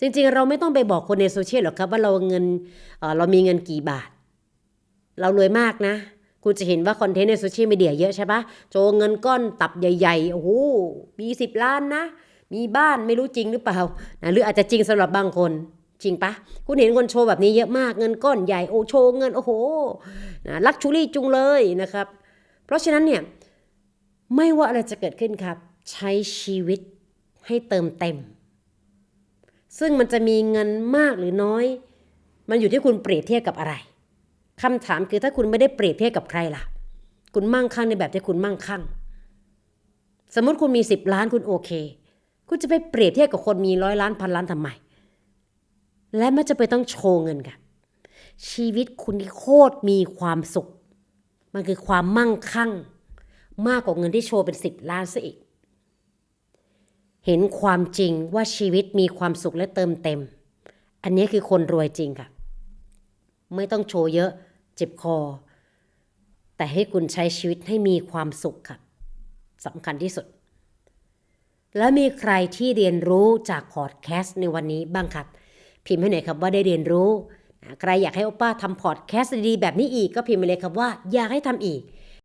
จริงๆ เราไม่ต้องไปบอกคนในโซเชียลหรอกครับว่าเราเงินเเรามีเงินกี่บาท เรารวยมากนะ คุณจะเห็นว่าคอนเทนต์ในโซเชียลมีเดียเยอะใช่ปะโจเงินก้อนตับใหญ่ๆ โอ้โหมีสิบล้านนะ มีบ้านไม่รู้จริงหรือเปล่านะหรืออาจจะจริงสำหรับบางคนจริงปะคุณเห็นคนโชว์แบบนี้เยอะมากเงินก้อนใหญ่โอ้โชว์เงินโอ้โหนะลักชูรี่จุงเลยนะครับ เพราะฉะนั้นเนี่ยไม่ว่าอะไรจะเกิดขึ้นครับ ใช้ชีวิตให้เติมเต็ม ซึ่งมันจะมีเงินมากหรือน้อย มันอยู่ที่คุณเปรียบเทียบกับอะไรคำถามคือถ้าคุณไม่ได้เปรียบเทียบกับใครล่ะ คุณมั่งคั่งในแบบที่คุณมั่งคั่ง สมมติคุณมีสิบล้านคุณโอเค คุณจะไปเปรียบเทียบกับคนมีร้อยล้านพันล้านทำไม และไม่จะไปต้องโชว์เงินกันชีวิตคุณที่โคตรมีความสุข มันคือความมั่งคั่ง มากกว่าเงินที่โชว์เป็นสิบล้านซะอีก เห็นความจริงว่าชีวิตมีความสุขและเติมเต็ม อันนี้คือคนรวยจริงค่ะ ไม่ต้องโชว์เยอะเจ็บคอ แต่ให้คุณใช้ชีวิตให้มีความสุขค่ะสำคัญที่สุด แล้วมีใครที่เรียนรู้จากพอดแคสต์ในวันนี้บ้างครับพิมพ์ให้หน่อยครับว่าได้เรียนรู้ ใครอยากให้โอป้าทำพอดแคสต์ดีๆแบบนี้อีกก็พิมพ์มาเลยครับว่าอยากให้ทำอีก